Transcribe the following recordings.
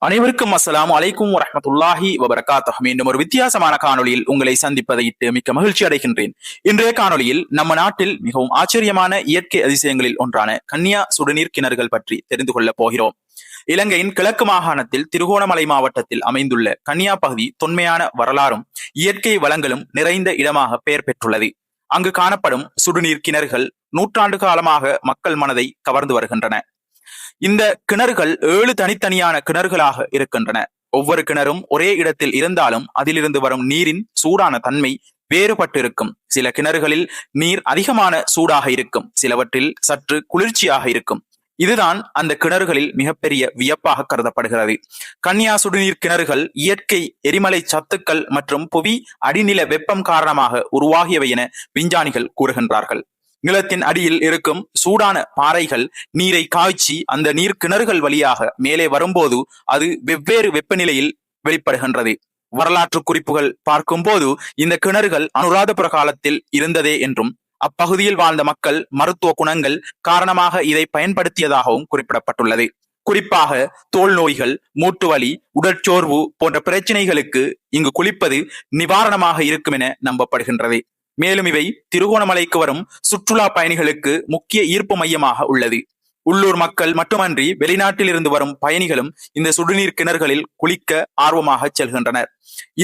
அனைவருக்கும் அஸ்லாம் அலைக்கும் வரமத்துல்லாஹி வபரகாத்துஹ். மீண்டும் ஒரு வித்தியாசமான காணொளியில் உங்களை சந்திப்பதை இட்டு மிக்க மகிழ்ச்சி அடைகின்றேன். இன்றைய காணொளியில் நம்ம நாட்டில் மிகவும் ஆச்சரியமான இயற்கை அதிசயங்களில் ஒன்றான கன்னியா சுடுநீர் கிணறுகள் பற்றி தெரிந்து கொள்ளப் போகிறோம். இலங்கையின் கிழக்கு மாகாணத்தில் திருகோணமலை மாவட்டத்தில் அமைந்துள்ள கன்னியா பகுதி தொன்மையான வரலாறும் இயற்கை வளங்களும் நிறைந்த இடமாக பெயர் பெற்றுள்ளது. அங்கு காணப்படும் சுடுநீர் கிணறுகள் நூற்றாண்டு காலமாக மக்கள் மனதை கவர்ந்து வருகின்றன. இந்த கிணறுகள் ஏழு தனித்தனியான கிணறுகளாக இருக்கின்றன. ஒவ்வொரு கிணறும் ஒரே இடத்தில் இருந்தாலும் அதிலிருந்து வரும் நீரின் சூடான தன்மை வேறுபட்டு இருக்கும் சில கிணறுகளில் நீர் அதிகமான சூடாக இருக்கும். சிலவற்றில் சற்று குளிர்ச்சியாக இருக்கும். இதுதான் அந்த கிணறுகளில் மிகப்பெரிய வியப்பாக கருதப்படுகிறது. கன்னியா சுடுநீர் கிணறுகள் இயற்கை எரிமலை சத்துக்கள் மற்றும் புவி அடிநில வெப்பம் காரணமாக உருவாகியவை என விஞ்ஞானிகள் கூறுகின்றார்கள். நிலத்தின் அடியில் இருக்கும் சூடான பாறைகள் நீரை காய்ச்சி அந்த நீர் கிணறுகள் வழியாக மேலே வரும்போது அது வெவ்வேறு வெப்பநிலையில் வெளிப்படுகின்றது. வரலாற்று குறிப்புகள் பார்க்கும்போது இந்த கிணறுகள் அனுராதபுர காலத்தில் இருந்ததே என்றும் அப்பகுதியில் வாழ்ந்த மக்கள் மருத்துவ குணங்கள் காரணமாக இதை பயன்படுத்தியதாகவும் குறிப்பிடப்பட்டுள்ளது. குறிப்பாக தோல் நோய்கள் மூட்டு வலி உடற்சோர்வு போன்ற பிரச்சனைகளுக்கு இங்கு குளிப்பது நிவாரணமாக இருக்கும் என நம்பப்படுகின்றது. மேலும் இவை திருகோணமலைக்கு வரும் சுற்றுலா பயணிகளுக்கு முக்கிய ஈர்ப்பு மையமாக உள்ளது. உள்ளூர் மக்கள் மட்டுமன்றி வெளிநாட்டில் இருந்து வரும் பயணிகளும் இந்த சுடுநீர் கிணறுகளில் குளிக்க ஆர்வமாக செல்கின்றனர்.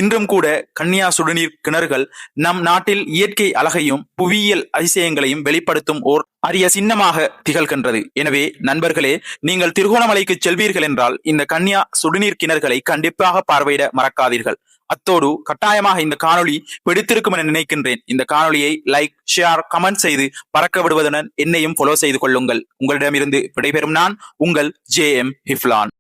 இன்றும் கூட கன்னியா சுடுநீர் கிணறுகள் நம் நாட்டில் இயற்கை அழகையும் புவியியல் அதிசயங்களையும் வெளிப்படுத்தும் ஓர் அரிய சின்னமாக திகழ்கின்றது. எனவே நண்பர்களே நீங்கள் திருகோணமலைக்கு செல்வீர்கள் என்றால் இந்த கன்னியா சுடுநீர் கிணறுகளை கண்டிப்பாக பார்வையிட மறக்காதீர்கள். அத்தோடு கட்டாயமாக இந்த காணொளி பிடித்திருக்கும் என நினைக்கின்றேன். இந்த காணொளியை லைக் ஷேர் கமெண்ட் செய்து பறக்க விடுவதுடன் என்னையும் ஃபாலோ செய்து கொள்ளுங்கள். உங்களிடமிருந்து விடைபெறும் நான் உங்கள் ஜே எம் ஹிஃப்லான்.